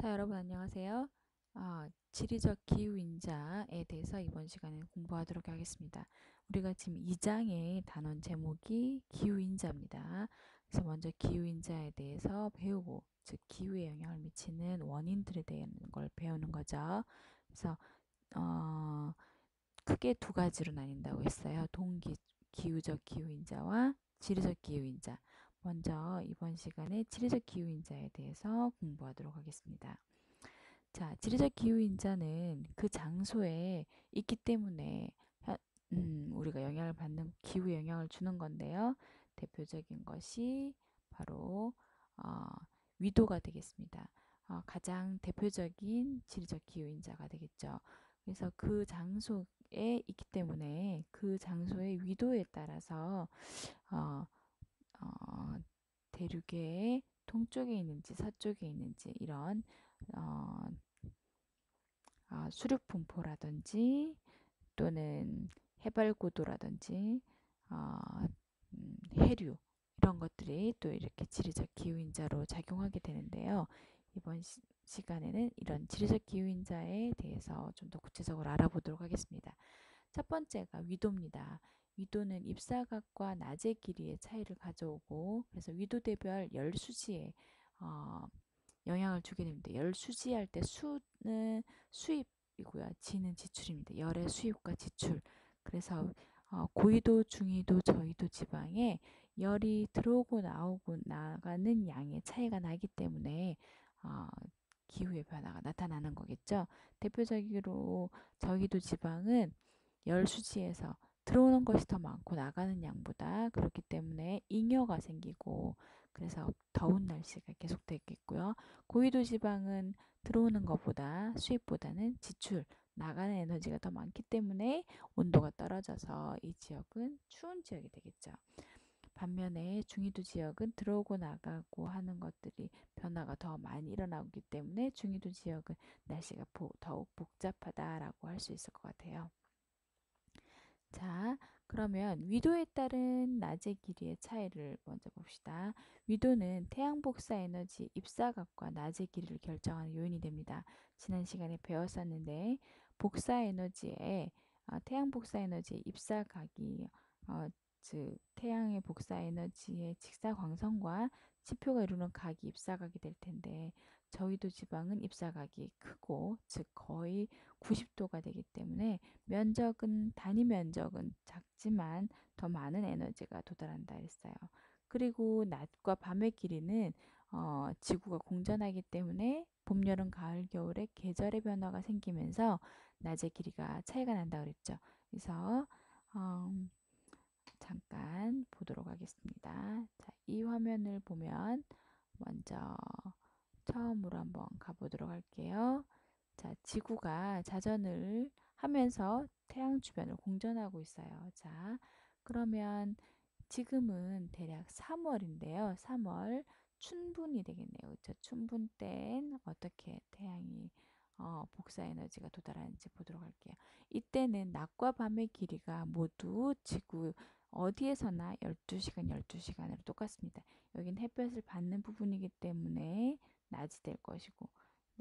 자, 여러분 안녕하세요. 아, 지리적 기후인자에 대해서 이번 시간에 공부하도록 하겠습니다. 우리가 지금 2장의 단원 제목이 기후인자입니다. 그래서 먼저 기후인자에 대해서 배우고, 즉 기후에 영향을 미치는 원인들에 대한 걸 배우는 거죠. 그래서 어, 크게 두 가지로 나뉜다고 했어요. 동기 기후적 기후인자와 지리적 기후인자. 먼저 이번 시간에 지리적 기후인자에 대해서 공부하도록 하겠습니다. 자, 지리적 기후인자는 그 장소에 있기 때문에 음, 우리가 영향을 받는 기후에 영향을 주는 건데요. 대표적인 것이 바로 어, 위도가 되겠습니다. 어, 가장 대표적인 지리적 기후인자가 되겠죠. 그래서 그 장소에 있기 때문에 그 장소의 위도에 따라서 어, 어, 대륙의 동쪽에 있는지 서쪽에 있는지 이런 어, 어, 수륙 분포라든지 또는 해발 고도라든지 어, 음, 해류 이런 것들이 또 이렇게 지리적 기후인자로 작용하게 되는데요. 이번 시, 시간에는 이런 지리적 기후인자에 대해서 좀 더 구체적으로 알아보도록 하겠습니다. 첫 번째가 위도입니다. 위도는 입사각과 낮의 길이의 차이를 가져오고 그래서 위도대별 열수지에 어, 영향을 주게 됩니다. 열수지 할 때 수는 수입이고요. 지는 지출입니다. 열의 수입과 지출. 그래서 어, 고위도, 중위도, 저위도 지방에 열이 들어오고 나오고 나가는 양의 차이가 나기 때문에 어, 기후의 변화가 나타나는 거겠죠. 대표적으로 저위도 지방은 열수지에서 들어오는 것이 더 많고 나가는 양보다 그렇기 때문에 잉여가 생기고 그래서 더운 날씨가 계속되겠고요. 고위도 지방은 들어오는 것보다 수입보다는 지출, 나가는 에너지가 더 많기 때문에 온도가 떨어져서 이 지역은 추운 지역이 되겠죠. 반면에 중위도 지역은 들어오고 나가고 하는 것들이 변화가 더 많이 일어나기 때문에 중위도 지역은 날씨가 더욱 복잡하다라고 할 수 있을 것 같아요. 자, 그러면 위도에 따른 낮의 길이의 차이를 먼저 봅시다. 위도는 태양 복사 에너지 입사각과 낮의 길이를 결정하는 요인이 됩니다. 지난 시간에 배웠었는데 복사 에너지에 어, 태양 복사 에너지 입사각이 어, 즉 태양의 복사 에너지의 직사광선과 지표가 이루는 각이 입사각이 될 텐데 저희도 지방은 입사각이 크고 즉 거의 90도가 되기 때문에 면적은 단위 면적은 작지만 더 많은 에너지가 도달한다 했어요. 그리고 낮과 밤의 길이는 어, 지구가 공전하기 때문에 봄, 여름, 가을, 겨울에 계절의 변화가 생기면서 낮의 길이가 차이가 난다 그랬죠. 그래서 음, 잠깐 보도록 하겠습니다. 자, 이 화면을 보면 먼저 처음으로 한번 가보도록 할게요. 자, 지구가 자전을 하면서 태양 주변을 공전하고 있어요. 자, 그러면 지금은 대략 3월인데요. 3월 춘분이 되겠네요. 그렇죠? 춘분 땐 어떻게 태양이 어, 복사 에너지가 도달하는지 보도록 할게요. 이때는 낮과 밤의 길이가 모두 지구 어디에서나 12시간, 12시간으로 똑같습니다. 여긴 햇볕을 받는 부분이기 때문에 낮이 될 것이고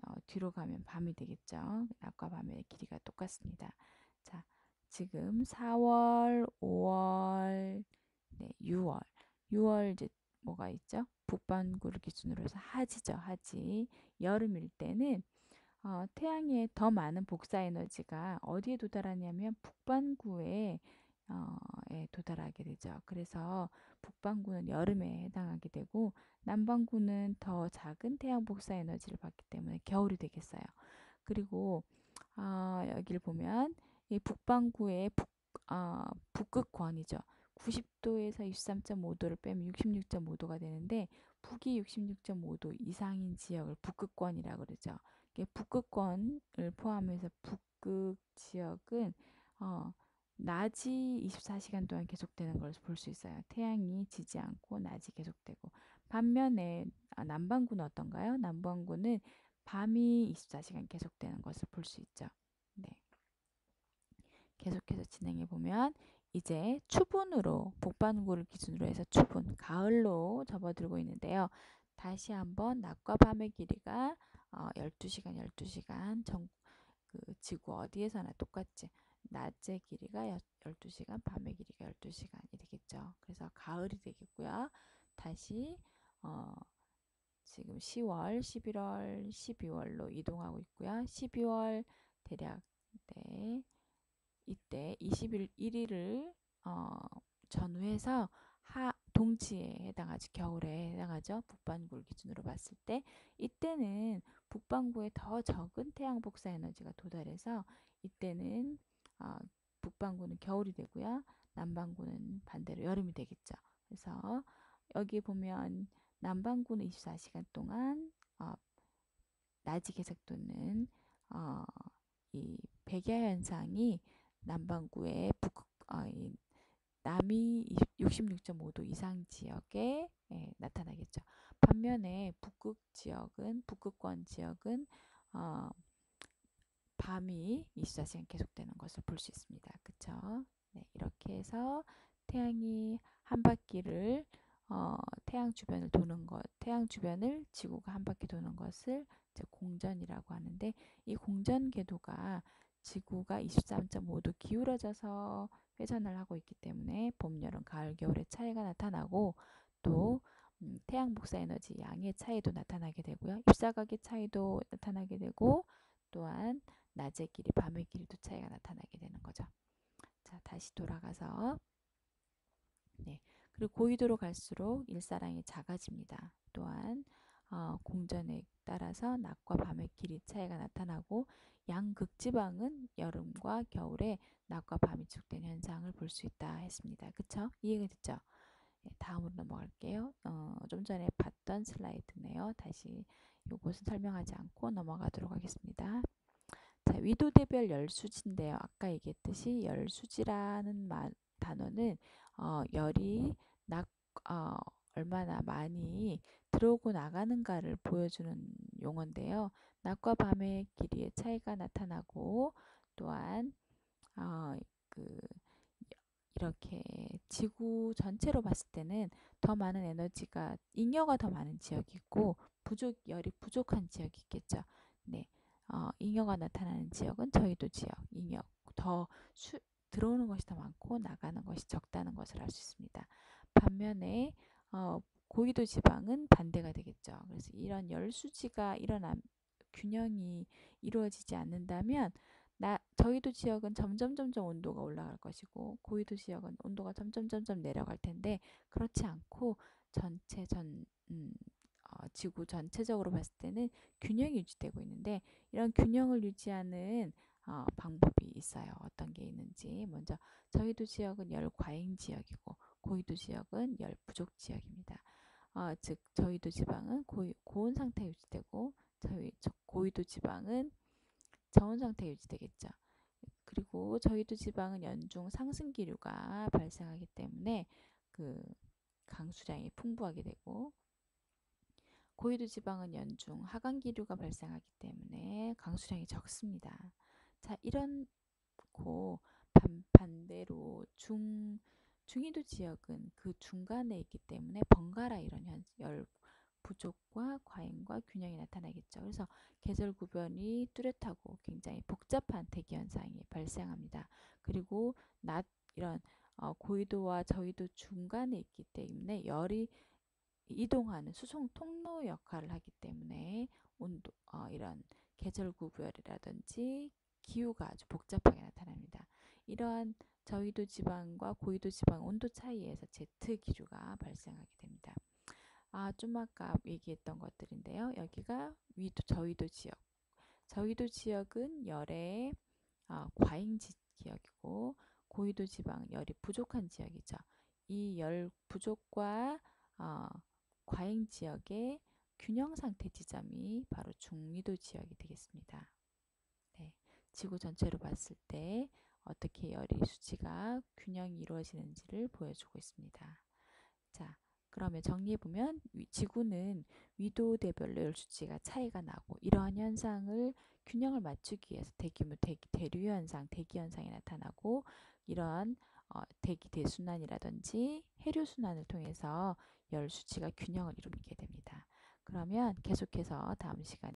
어, 뒤로 가면 밤이 되겠죠. 낮과 밤의 길이가 똑같습니다. 자, 지금 4월, 5월, 네, 6월. 6월 이제 뭐가 있죠? 북반구를 기준으로 해서 하지죠, 하지. 여름일 때는 어, 태양의 더 많은 복사 에너지가 어디에 도달하냐면 북반구에 어, 에 도달하게 되죠. 그래서 북반구는 여름에 해당하게 되고 남반구는 더 작은 태양 복사 에너지를 받기 때문에 겨울이 되겠어요. 그리고 어, 여기를 보면 이 북반구의 북, 어, 북극권이죠. 90도에서 23.5도를 빼면 66.5도가 되는데 북이 66.5도 이상인 지역을 북극권이라고 그러죠. 북극권을 포함해서 북극 지역은 어, 낮이 24시간 동안 계속되는 걸 볼 수 있어요. 태양이 지지 않고 낮이 계속되고 반면에 아, 남반구는 어떤가요? 남반구는 밤이 24시간 계속되는 것을 볼 수 있죠. 네. 계속해서 진행해 보면 이제 추분으로 북반구를 기준으로 해서 추분 가을로 접어들고 있는데요. 다시 한번 낮과 밤의 길이가 어, 12시간, 12시간 전, 그 지구 어디에서나 똑같지. 낮의 길이가 12시간, 밤의 길이가 12시간이 되겠죠. 그래서 가을이 되겠고요. 다시 어, 지금 10월, 11월, 12월로 이동하고 있고요. 12월 대략 네, 이때 21일을 어, 전후해서 하 동지에 해당하죠. 겨울에 해당하죠. 북반구를 기준으로 봤을 때 이때는 북반구에 더 적은 태양 복사 에너지가 도달해서 이때는 어, 북반구는 겨울이 되고요. 남반구는 반대로 여름이 되겠죠. 그래서 여기 보면 남반구는 24시간 동안 어, 낮이 계속 도는 어, 이 백야 현상이 남반구의 북, 어, 이 남이 66.5도 이상 지역에 예, 나타나겠죠. 반면에 북극 지역은 북극권 지역은 어, 밤이 24시간 계속되는 것을 볼 수 있습니다. 그쵸? 네, 이렇게 해서 태양이 한 바퀴를 어, 태양 주변을 도는 것, 태양 주변을 지구가 한 바퀴 도는 것을 이제 공전이라고 하는데 이 공전 궤도가 지구가 23.5도 기울어져서 회전을 하고 있기 때문에 봄, 여름, 가을, 겨울의 차이가 나타나고 또 음, 태양 복사 에너지 양의 차이도 나타나게 되고요. 입사각의 차이도 나타나게 되고 또한 낮의 길이, 밤의 길이도 차이가 나타나게 되는 거죠. 자, 다시 돌아가서 네. 그리고 고위도로 갈수록 일사량이 작아집니다. 또한 어, 공전에 따라서 낮과 밤의 길이 차이가 나타나고 양극지방은 여름과 겨울에 낮과 밤이 축된 현상을 볼 수 있다 했습니다. 그쵸? 이해가 됐죠? 네, 다음으로 넘어갈게요. 어, 좀 전에 봤던 슬라이드네요. 다시 이것은 설명하지 않고 넘어가도록 하겠습니다. 자, 위도대별 열수지인데요. 아까 얘기했듯이 열수지라는 말, 단어는 어, 열이 낙, 어, 얼마나 많이 들어오고 나가는가를 보여주는 용어인데요. 낮과 밤의 길이의 차이가 나타나고 또한 어, 그 이렇게 지구 전체로 봤을 때는 더 많은 에너지가 잉여가 더 많은 지역이 있고 부족 열이 부족한 지역이 있겠죠. 네, 어, 잉여가 나타나는 지역은 저희도 지역 잉여 더 수, 들어오는 것이 더 많고 나가는 것이 적다는 것을 알 수 있습니다. 반면에 어, 고위도 지방은 반대가 되겠죠. 그래서 이런 열수지가 일어남 균형이 이루어지지 않는다면 나 저희도 지역은 점점 점점 온도가 올라갈 것이고 고위도 지역은 온도가 점점 점점 내려갈 텐데 그렇지 않고 전체 전 음, 어, 지구 전체적으로 봤을 때는 균형이 유지되고 있는데 이런 균형을 유지하는 어, 방법이 있어요. 어떤 게 있는지 먼저 저희도 지역은 열 과잉 지역이고 고위도 지역은 열 부족 지역입니다. 어, 즉 저희도 지방은 고위, 고온 상태 유지되고 저희 고위도 지방은 저온 상태 유지되겠죠. 그리고 저희도 지방은 연중 상승 기류가 발생하기 때문에 그 강수량이 풍부하게 되고 고위도 지방은 연중 하강 기류가 발생하기 때문에 강수량이 적습니다. 자, 이런 고 반, 반대로 중 중위도 지역은 그 중간에 있기 때문에 번갈아 이런 현, 열 부족과 과잉과 균형이 나타나겠죠. 그래서 계절 구별이 뚜렷하고 굉장히 복잡한 대기 현상이 발생합니다. 그리고 낮 이런 어, 고위도와 저위도 중간에 있기 때문에 열이 이동하는 수송 통로 역할을 하기 때문에 온도 어, 이런 계절 구별이라든지 기후가 아주 복잡하게 나타납니다. 이러한 저위도 지방과 고위도 지방 온도 차이에서 제트 기류가 발생하게 됩니다. 아, 좀 아까 얘기했던 것들인데요. 여기가 위도 저위도 지역. 저위도 지역은 열의 어, 과잉 지역이고 고위도 지방 열이 부족한 지역이죠. 이 열 부족과 어, 과잉 지역의 균형 상태 지점이 바로 중위도 지역이 되겠습니다. 네, 지구 전체로 봤을 때 어떻게 열의 수치가 균형이 이루어지는지를 보여주고 있습니다. 자, 그러면 정리해보면 지구는 위도대별로 열 수치가 차이가 나고 이러한 현상을 균형을 맞추기 위해서 대규모 대기, 대류 현상, 대기 현상이 나타나고 이러한 어, 대기 대순환이라든지 해류 순환을 통해서 열 수치가 균형을 이루게 됩니다. 그러면 계속해서 다음 시간에